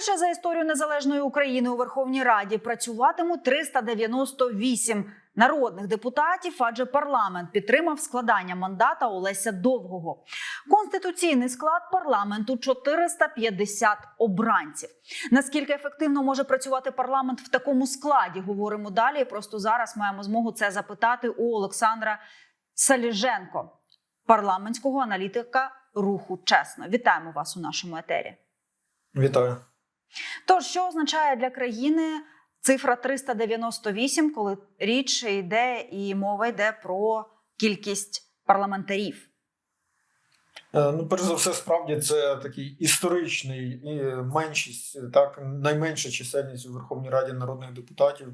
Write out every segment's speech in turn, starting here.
Вперше за історію незалежної України у Верховній Раді працюватимуть 398 народних депутатів, адже парламент підтримав складання мандата Олеся Довгого. Конституційний склад парламенту 450 обранців. Наскільки ефективно може працювати парламент в такому складі? Говоримо далі. Просто зараз маємо змогу це запитати у Олександра Саліженко, парламентського аналітика руху чесно. Вітаємо вас у нашому етері. Вітаю. Тож, що означає для країни цифра 398, коли річ йде і мова йде про кількість парламентарів? Е, Ну, перш за все, справді це такий історичний і меншість, так найменша чисельність у Верховній Раді народних депутатів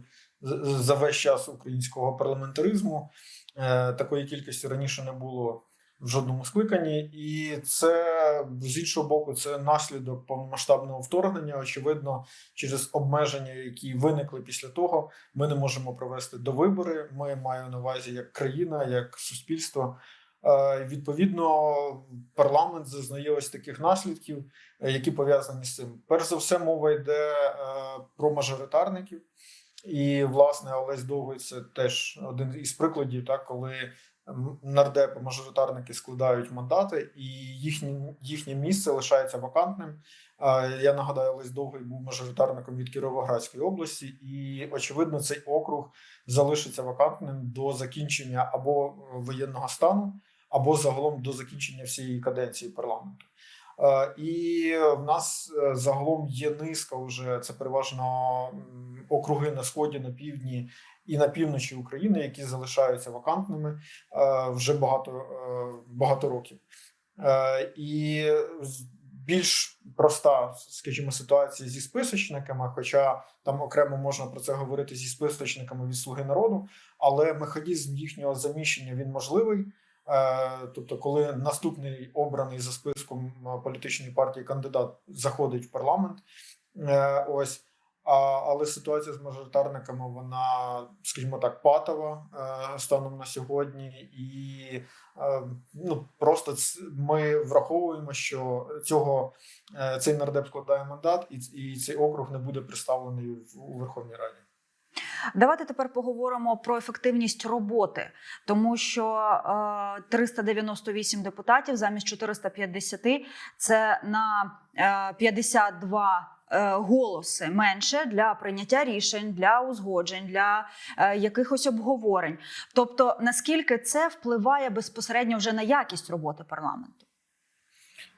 за весь час українського парламентаризму. Е, Такої кількості раніше не було в жодному скликанні, і це з іншого боку, це наслідок повномасштабного вторгнення. Очевидно, через обмеження, які виникли після того, ми не можемо провести до вибори. Ми маю на увазі як країна, як суспільство. Е, Відповідно, парламент зазнає ось таких наслідків, е, які пов'язані з цим. Перш за все, мова йде е, про мажоритарників. І, власне, Олесь Довгий це теж один із прикладів, так, коли нардепи, мажоритарники складають мандати, і їхнє, їхнє місце лишається вакантним. Я нагадаю, Олесь Довгий був мажоритарником від Кіровоградської області, і очевидно, цей округ залишиться вакантним до закінчення або воєнного стану, або загалом до закінчення всієї каденції парламенту. Е, І в нас е, загалом є низка вже це переважно округи на сході, на півдні і на півночі України, які залишаються вакантними е, вже багато, багато років. І більш проста, скажімо, ситуація зі списочниками, хоча там окремо можна про це говорити зі списочниками від Слуги народу, але механізм їхнього заміщення він можливий. Е, Тобто, коли наступний обраний за списком е, політичної партії кандидат заходить в парламент, е, ось. Але ситуація з мажоритарниками, вона, скажімо так, патова станом на сьогодні, і ну просто ми враховуємо, що цього цей нардеп складає мандат, і, і цей округ не буде представлений у Верховній Раді. Давайте тепер поговоримо про ефективність роботи, тому що е, 398 депутатів замість 450 – це на е, 52 е, голоси менше для прийняття рішень, для узгоджень, для е, якихось обговорень. Тобто, наскільки це впливає безпосередньо вже на якість роботи парламенту?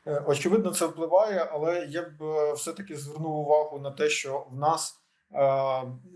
Е, Очевидно, це впливає, але я б е, все-таки звернув увагу на те, що в нас е,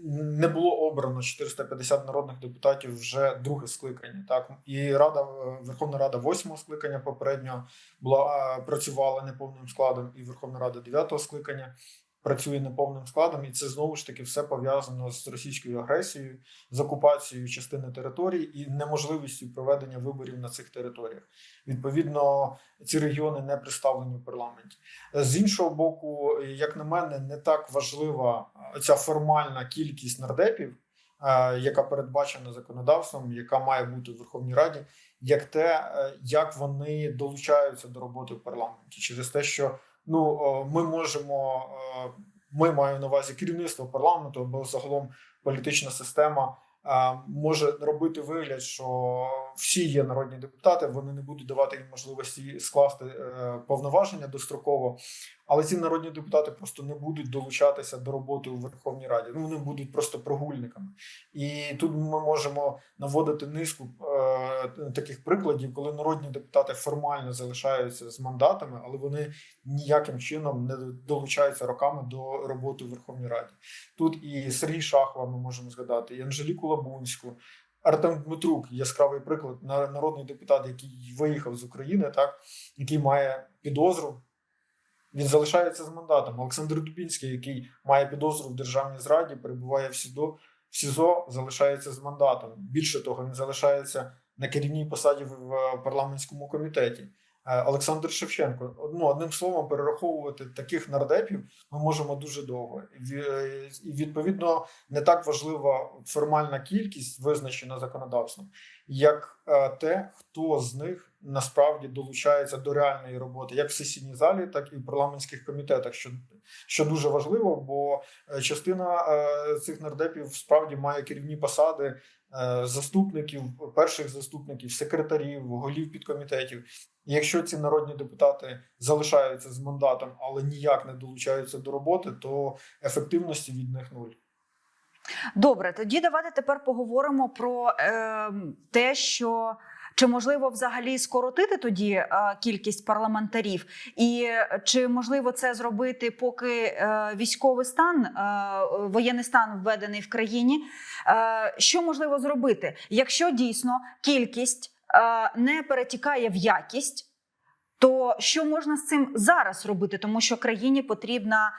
не було обрано 450 народних депутатів вже друге скликання. Так і рада е, Верховна Рада восьмого скликання попередньо була е, працювала неповним складом, і Верховна Рада дев'ятого скликання. Працює неповним складом, і це знову ж таки все пов'язано з російською агресією, з окупацією частини територій і неможливістю проведення виборів на цих територіях. Відповідно, ці регіони не представлені в парламенті. З іншого боку, як на мене, не так важлива е, ця формальна кількість нардепів, е, яка передбачена законодавством, яка має бути в Верховній Раді, як те, е, як вони долучаються до роботи в парламенті, через те, що ну е, ми можемо, е, ми маємо на увазі керівництво парламенту або загалом політична система. е, Може робити вигляд, що всі є народні депутати, вони не будуть давати їм можливості скласти повноваження достроково, але ці народні депутати просто не будуть долучатися до роботи у Верховній Раді. Ну вони будуть просто прогульниками. І тут ми можемо наводити низку е, таких прикладів, коли народні депутати формально залишаються з мандатами, але вони ніяким чином не долучаються роками до роботи у Верховній Раді. Тут і Сергій Шахова ми можемо згадати, і Анжеліку Лабунську. Артем Дмитрук яскравий приклад на- народний депутат, який виїхав з України, так який має підозру. Він залишається з мандатом. Олександр Дубінський, який має підозру в державній зраді, перебуває в СІДО, в СІЗО, залишається з мандатом. Більше того, він залишається на керівній посаді в парламентському комітеті. Е, Олександр Шевченко. Ну, одним словом, перераховувати таких нардепів ми можемо дуже довго. І е, відповідно не так важлива формальна кількість, визначена законодавством, як е, те, хто з них насправді долучаються до реальної роботи, як в сесійній залі, так і в парламентських комітетах, що, що дуже важливо, бо частина цих нардепів справді має керівні посади заступників, перших заступників, секретарів, голів підкомітетів. Якщо ці народні депутати залишаються з мандатом, але ніяк не долучаються до роботи, то ефективності від них нуль. Добре, тоді давайте тепер поговоримо про е, те, що чи можливо взагалі скоротити тоді е, кількість парламентарів, і чи можливо це зробити, поки е, військовий стан, е, воєнний стан введений в країні? Е, що можливо зробити, якщо дійсно кількість е, не перетікає в якість? То що можна з цим зараз робити? Тому що країні потрібна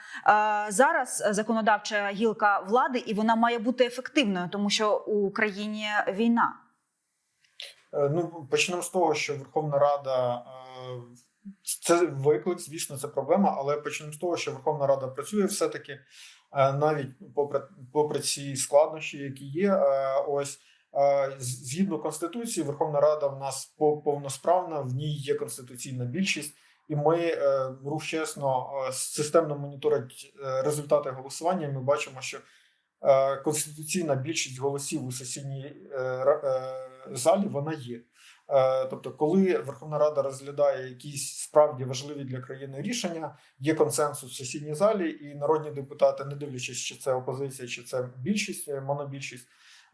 е, зараз законодавча гілка влади, і вона має бути ефективною, тому що у країні війна. Е, Ну, почнемо з того, що Верховна Рада е, це виклик, звісно, це проблема, але почнемо з того, що Верховна Рада працює все-таки е, навіть попри, попри ці складнощі, які є. е, Ось е, згідно конституції, Верховна Рада в нас по- повносправна, в ній є конституційна більшість. І ми е, рух чесно е, системно моніторить е, результати голосування. і Ми бачимо, що конституційна більшість голосів у сесійній залі вона є. Тобто, коли Верховна Рада розглядає якісь справді важливі для країни рішення, є консенсус в сесійній залі, і народні депутати, не дивлячись, чи це опозиція, чи це більшість, монобільшість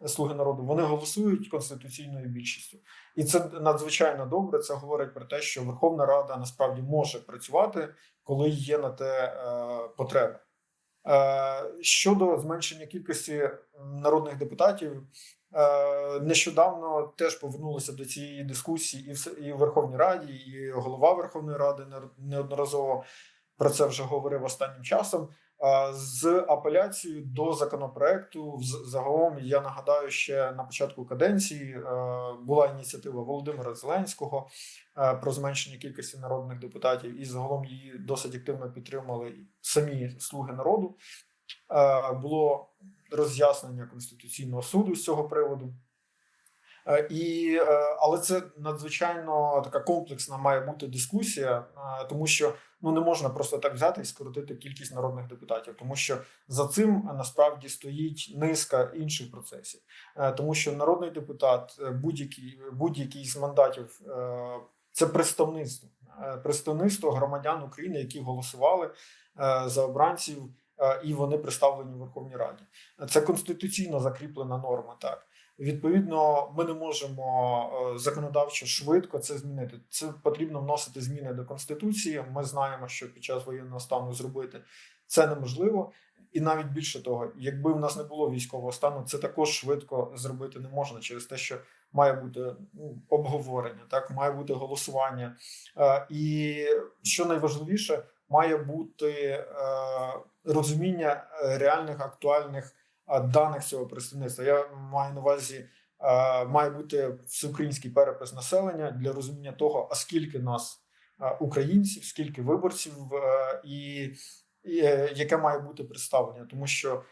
слуги народу, вони голосують конституційною більшістю, і це надзвичайно добре. Це говорить про те, що Верховна Рада насправді може працювати, коли є на те е, потреба. Е, Щодо зменшення кількості народних депутатів, е, нещодавно теж повернулися до цієї дискусії і в Верховній Раді, і голова Верховної Ради неодноразово про це вже говорив останнім часом. З апеляцією до законопроекту, загалом я нагадаю, ще на початку каденції е, була ініціатива Володимира Зеленського е, про зменшення кількості народних депутатів, і загалом її досить активно підтримали самі слуги народу. Е, Було роз'яснення Конституційного суду з цього приводу. І, але це надзвичайно така комплексна має бути дискусія, тому що ну не можна просто так взяти і скоротити кількість народних депутатів, тому що за цим е, насправді стоїть низка інших процесів, Е, тому що народний депутат, е, будь-який будь-який з мандатів це представництво, представництво громадян України, які голосували за обранців, і вони представлені в Верховній Раді. Це конституційно закріплена норма. Так відповідно, ми не можемо е, законодавчо швидко це змінити. Це потрібно вносити зміни до конституції. Ми знаємо, що під час воєнного стану зробити це неможливо. І навіть більше того, якби в нас не було військового стану, це також швидко зробити не можна через те, що має бути ну, обговорення, так має бути голосування. Е, і що найважливіше, має бути е, розуміння реальних актуальних даних цього представництва. Я маю на увазі, має бути всеукраїнський перепис населення для розуміння того, а скільки нас українців, скільки виборців, і, і е, яке має бути представлення, тому що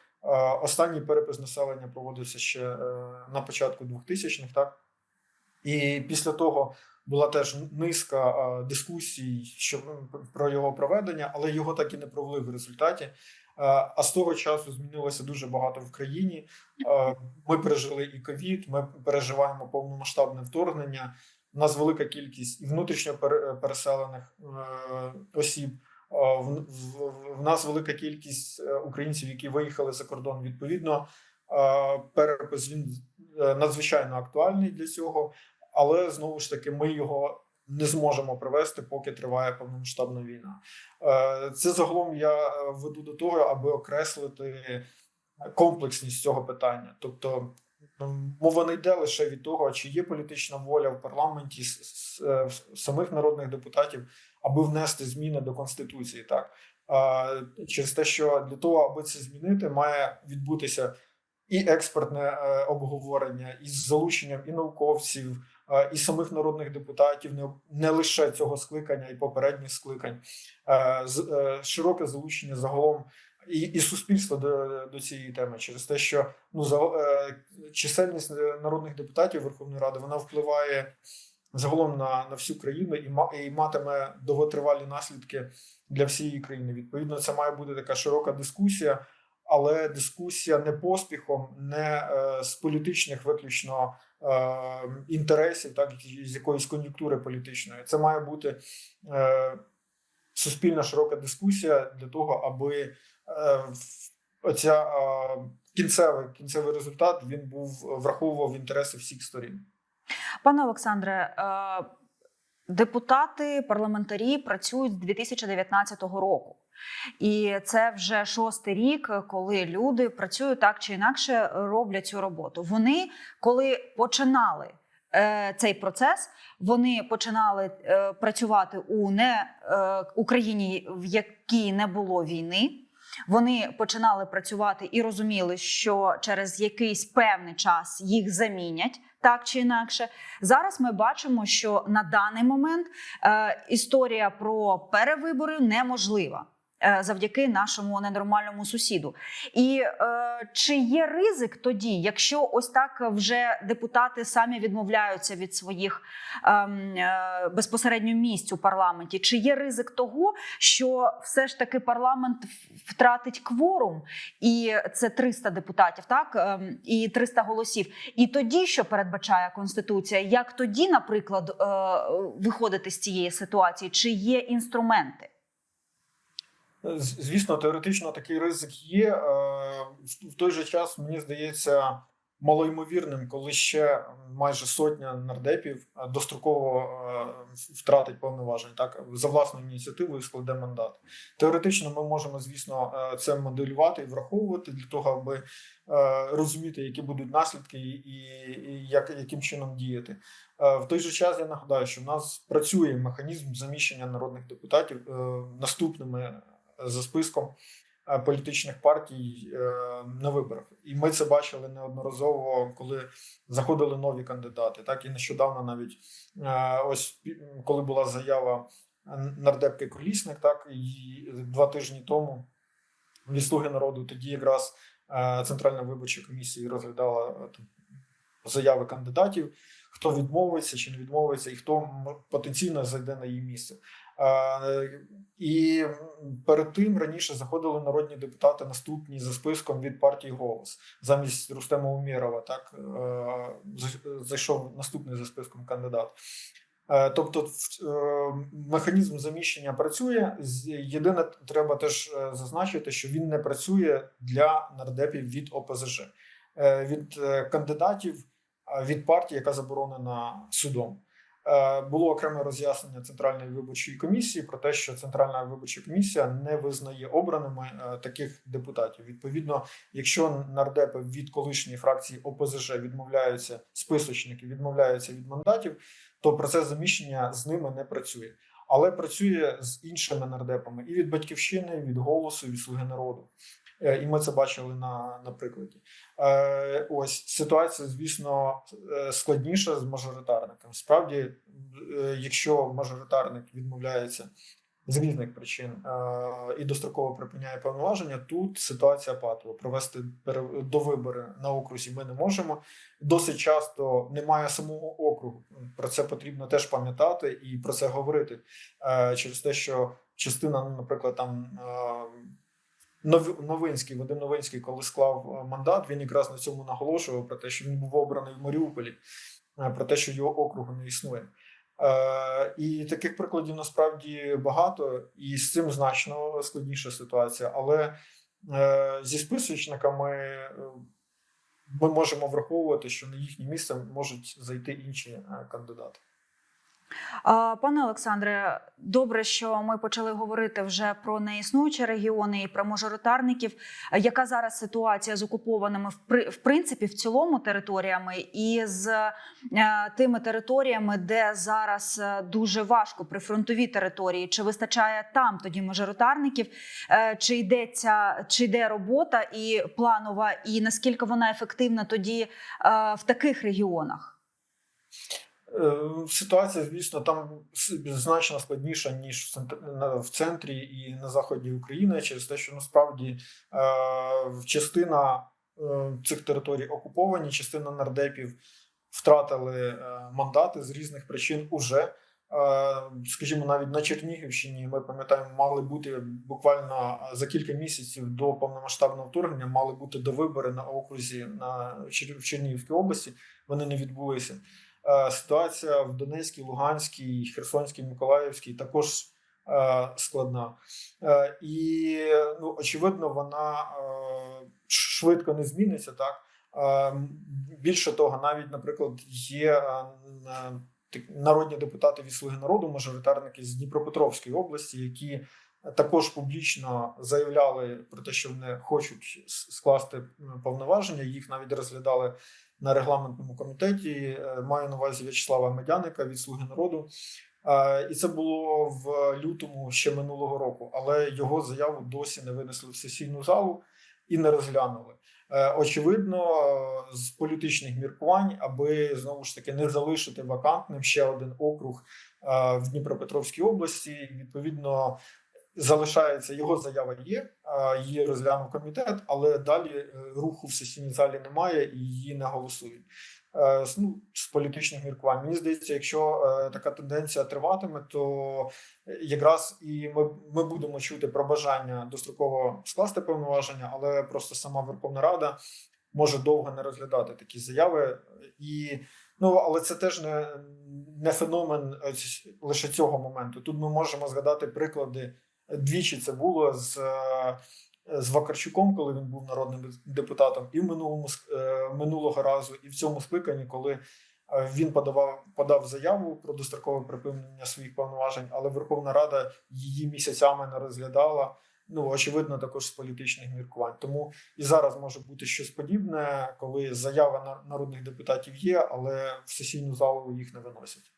останній перепис населення проводився ще е, на початку 2000-х, так і після того була теж низка дискусій що, про його проведення, але його так і не провели в результаті. Е, А з того часу змінилося дуже багато в країні. Е, Ми пережили і ковід, ми переживаємо повномасштабне вторгнення. У нас велика кількість і внутрішньо пере- переселених е, осіб. В, нас велика кількість українців, які виїхали за кордон. Відповідно, перепис він надзвичайно актуальний для цього, але знову ж таки ми його не зможемо провести, поки триває повномасштабна війна. Е, Це загалом я е, веду до того, аби окреслити комплексність цього питання. Тобто мова не йде лише від того, чи є політична воля в парламенті е, самих народних депутатів, аби внести зміни до конституції. Так через те, що для того, аби це змінити, має відбутися і експертне е, обговорення, із залученням і науковців, е, і самих народних депутатів, не, лише цього скликання, і попередніх скликань, Е, широке залучення загалом і, і суспільства до, до цієї теми, через те, що ну за чисельність народних депутатів Верховної Ради вона впливає загалом на, на всю країну і, ма- і матиме довготривалі наслідки для всієї країни. Відповідно, це має бути така широка дискусія, але дискусія не поспіхом, не е, з політичних виключно е, інтересів, так з якоїсь кон'юнктури політичної. Це має бути е, суспільна широка дискусія для того, аби оця кінцевий, кінцевий результат він був враховував інтереси всіх сторін. Пане Олександре, депутати, парламентарі працюють з 2019 року. І це вже шостий рік, коли люди працюють так чи інакше роблять цю роботу. Вони, коли починали е, цей процес, вони починали е, працювати у не е, Україні, в якій не було війни. Вони починали працювати і розуміли, що через якийсь певний час їх замінять так чи інакше. Зараз ми бачимо, що на даний момент е, історія про перевибори неможлива. Е, Завдяки нашому ненормальному сусіду, і е, чи є ризик тоді, якщо ось так вже депутати самі відмовляються від своїх ем, е, безпосередньо місць у парламенті? Чи є ризик того, що все ж таки парламент втратить кворум, і це 300 депутатів, так ем, і 300 голосів. І тоді, що передбачає конституція, як тоді, наприклад, е, виходити з цієї ситуації? Чи є інструменти? Звісно, теоретично такий ризик є. Е, В той же час мені здається малоймовірним, коли ще майже сотня нардепів достроково е, втратить повноважень, так за власною ініціативою складе мандат. Теоретично ми можемо, звісно, е, це моделювати і враховувати для того, аби розуміти, які будуть наслідки і, як, яким чином діяти. В той же час я нагадаю, що в нас працює механізм заміщення народних депутатів наступними за списком е, політичних партій е, на виборах. І ми це бачили неодноразово, коли заходили нові кандидати. Так і нещодавно навіть е, ось коли була заява нардепки Колісник, так і два тижні тому від слуги народу тоді якраз Центральна виборча комісія розглядала заяви кандидатів, хто відмовиться чи не відмовиться, і хто потенційно зайде на її місце. І перед тим раніше заходили народні депутати наступні за списком від партії Голос замість Рустема Умєрова. Так е, зайшов наступний за списком кандидат. Е, Тобто е, механізм заміщення працює. Єдине, треба теж зазначити, що він не працює для нардепів від ОПЗЖ, від кандидатів від партії, яка заборонена судом. Е, Було окреме роз'яснення Центральної виборчої комісії про те, що Центральна виборча комісія не визнає обраними е, таких депутатів. Відповідно, якщо нардепи від колишньої фракції ОПЗЖ відмовляються, списочники відмовляються від мандатів, то процес заміщення з ними не працює. Але працює з іншими нардепами і від батьківщини, і від голосу, і від слуги народу. Е, І ми це бачили на, на прикладі. Е, ось ситуація, звісно, е, складніша з мажоритарником. Справді, якщо мажоритарник відмовляється з різних причин і достроково припиняє повноваження, тут ситуація патова. Провести пере- довибори на окрузі ми не можемо. Досить часто немає самого округу. Про це потрібно теж пам'ятати і про це говорити через те, що частина, ну, наприклад, там. Нов- Новинський, Вадим Новинський, коли склав е, мандат, він якраз на цьому наголошував про те, що він був обраний в Маріуполі, е, про те, що його округу не існує. Е, і таких прикладів насправді багато, і з цим значно складніша ситуація. Але зі списочниками ми можемо враховувати, що на їхнє місце можуть зайти інші кандидати. Пане Олександре, добре, що ми почали говорити вже про неіснуючі регіони і про мажоритарників. Яка зараз ситуація з окупованими в принципі в цілому територіями і з е, тими територіями, де зараз е, дуже важко прифронтові території? Чи вистачає там тоді мажоритарників? Е, Чи йдеться, чи йде робота і планова, і наскільки вона ефективна тоді в таких регіонах? Е, Ситуація, звісно, там значно складніша ніж в центрі і на заході України, через те, що насправді е, частина е, цих територій окуповані, частина нардепів втратили мандати з різних причин уже. Скажімо, навіть на Чернігівщині ми пам'ятаємо, мали бути буквально за кілька місяців до повномасштабного вторгнення, мали бути до вибори на окрузі на в Чернігівській області. Вони не відбулися. Е, Ситуація в Донецькій, Луганській, Херсонській, Миколаївській також е, складна. Е, І ну, очевидно, вона швидко не зміниться. Так більше того, навіть, наприклад, є народні депутати від Слуги народу, мажоритарники з Дніпропетровської області, які також публічно заявляли про те, що вони хочуть скласти повноваження. Їх навіть розглядали на регламентному комітеті. Е, Маю на увазі В'ячеслава Медяника від Слуги народу. Е, І це було в лютому ще минулого року, але його заяву досі не винесли в сесійну залу і не розглянули. Е, Очевидно, з політичних міркувань, аби знову ж таки не залишити вакантним ще один округ в Дніпропетровській області. Відповідно, залишається його заява є, її розглянув комітет, але далі е, руху в сесійній залі немає і її не голосують. Е, Ну, з політичних міркувань. Мені здається, якщо е, така тенденція триватиме, то якраз і ми, ми будемо чути про бажання достроково скласти повноваження, але просто сама Верховна Рада може довго не розглядати такі заяви. І ну але це теж не, не феномен лише цього моменту. Тут ми можемо згадати приклади. Двічі це було з, е, з Вакарчуком, коли він був народним депутатом, і в минулому е, минулого разу, і в цьому скликанні, коли е, він подавав подав заяву про дострокове припинення своїх повноважень, але Верховна Рада її місяцями не розглядала. Ну очевидно, також з політичних міркувань. Тому і зараз може бути щось подібне, коли заява на- народних депутатів є, але в сесійну залу їх не виносять.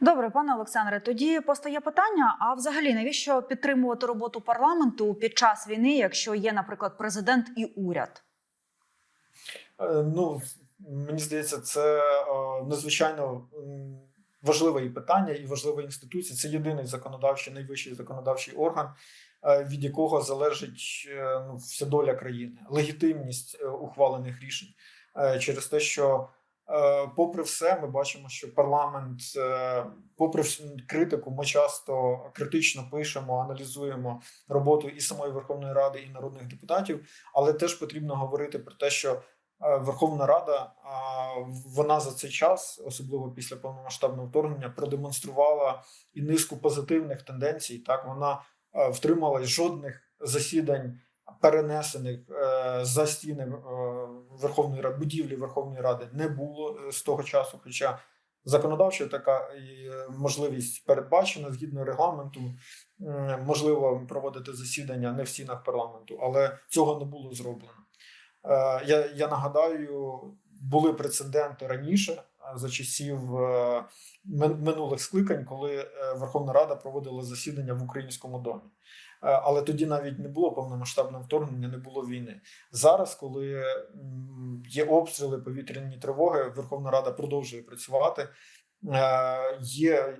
Добре, пане Олександре. Тоді постає питання: а взагалі навіщо підтримувати роботу парламенту під час війни, якщо є, наприклад, президент і уряд? Е, Ну мені здається, це е, надзвичайно важливе і питання і важлива інституція. Це єдиний законодавчий, найвищий законодавчий орган, е, від якого залежить ну, вся доля країни, легітимність ухвалених рішень через те, що. Е, Попри все, ми бачимо, що парламент, е, попри критику, ми часто критично пишемо, аналізуємо роботу і самої Верховної Ради, і народних депутатів. Але теж потрібно говорити про те, що е, Верховна Рада вона за цей час, особливо після повномасштабного вторгнення, продемонструвала і низку позитивних тенденцій. Так вона втрималась жодних засідань перенесених е, за стіни е, Верховної Ради будівлі Верховної Ради не було е, з того часу. Хоча законодавча така можливість передбачена згідно регламенту, можливо проводити засідання не в стінах парламенту, але цього не було зроблено. Я, я нагадаю, були прецеденти раніше за часів минулих скликань, коли Верховна Рада проводила засідання в українському домі. Е, Але тоді навіть не було повномасштабного вторгнення, не було війни. Зараз, коли є обстріли, повітряні тривоги, Верховна Рада продовжує працювати. Е, Є е,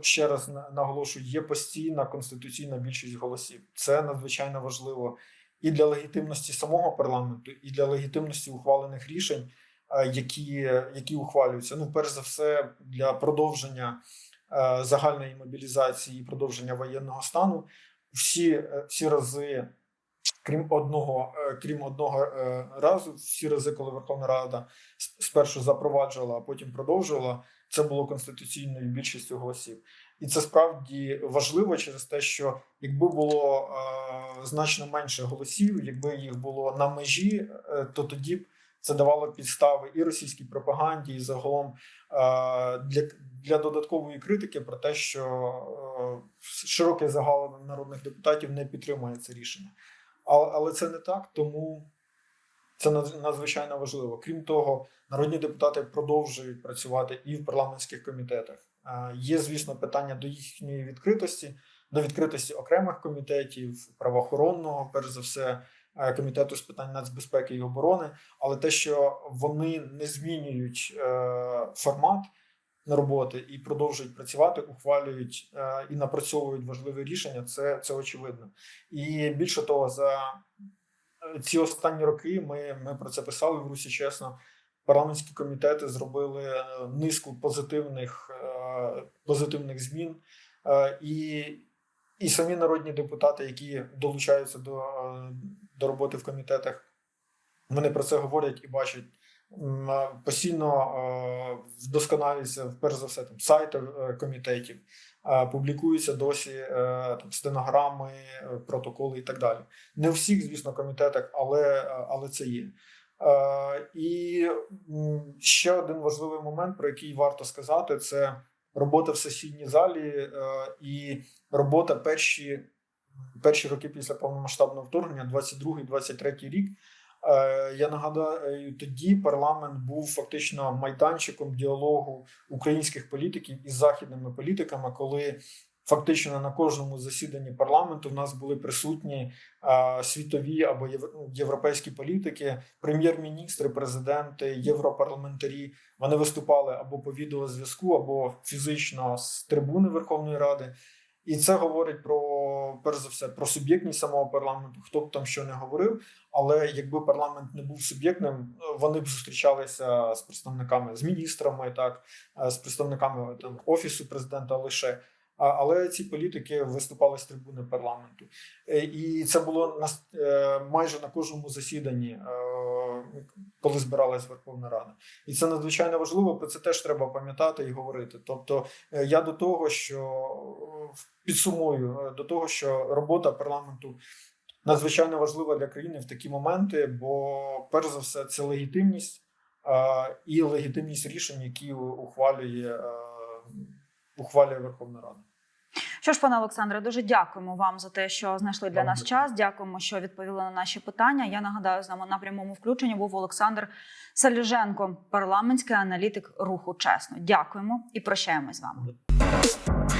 ще раз наголошую, є постійна конституційна більшість голосів. Це надзвичайно важливо і для легітимності самого парламенту, і для легітимності ухвалених рішень, які, які ухвалюються. Ну, перш за все, для продовження загальної мобілізації і продовження воєнного стану. Всі, е, всі рази, крім одного, е, крім одного е, разу, всі рази, коли Верховна Рада спершу запроваджувала, а потім продовжувала, це було конституційною більшістю голосів. І це справді важливо через те, що якби було е, значно менше голосів, якби їх було на межі, е, то тоді б це давало підстави і російській пропаганді, і загалом е, для, для додаткової критики про те, що е, широкий загал народних депутатів не підтримує це рішення. Але, але це не так, тому це над- надзвичайно важливо. Крім того, народні депутати продовжують працювати і в парламентських комітетах. Е, Є, звісно, питання до їхньої відкритості, до відкритості окремих комітетів, правоохоронного, перш за все, комітету з питань нацбезпеки і оборони, але те, що вони не змінюють е, формат роботи і продовжують працювати, ухвалюють е, і напрацьовують важливі рішення, це, це очевидно. І більше того, за е, ці останні роки ми, ми про це писали в Русі чесно. парламентські комітети зробили е, низку позитивних, е, позитивних змін. Е, І, і самі народні депутати, які долучаються до, е, до роботи в комітетах, вони про це говорять і бачать. Постійно вдосконалюються, перш за все, там сайти е, комітетів, публікуються досі е, там, стенограми, е, протоколи і так далі. Не у всіх, звісно, комітетах, але, але це є. І ще один важливий момент, про який варто сказати, це робота в сесійній залі і робота перші, перші роки після повномасштабного вторгнення, 22-23 рік. Е, Я нагадаю, тоді парламент був фактично майданчиком діалогу українських політиків із західними політиками, коли фактично на кожному засіданні парламенту в нас були присутні е, світові або ну, європейські політики, прем'єр-міністри, президенти, європарламентарі. Вони виступали або по відеозв'язку, або фізично з трибуни Верховної Ради. І це говорить про перш за все про суб'єктність самого парламенту, хто б там що не говорив. Але якби парламент не був суб'єктним, вони б зустрічалися з представниками, з міністрами, так е, з представниками там офісу президента лише. Але ці політики виступали з трибуни парламенту, Е, і це було на е, майже на кожному засіданні, коли збиралась Верховна Рада. І це надзвичайно важливо. Про це теж треба пам'ятати і говорити. Тобто, е, я до того, що е, підсумую е, до того, що робота парламенту надзвичайно важлива для країни в такі моменти, бо перш за все це легітимність і легітимність рішень, які ухвалює, ухвалює Верховна Рада. Що ж, пане Олександре, дуже дякуємо вам за те, що знайшли для нас час. Дякуємо, що відповіли на наші питання. Я нагадаю, з нами на прямому включенні був Олександр Саліженко, парламентський аналітик руху чесно. Дякуємо і прощаємось з вами.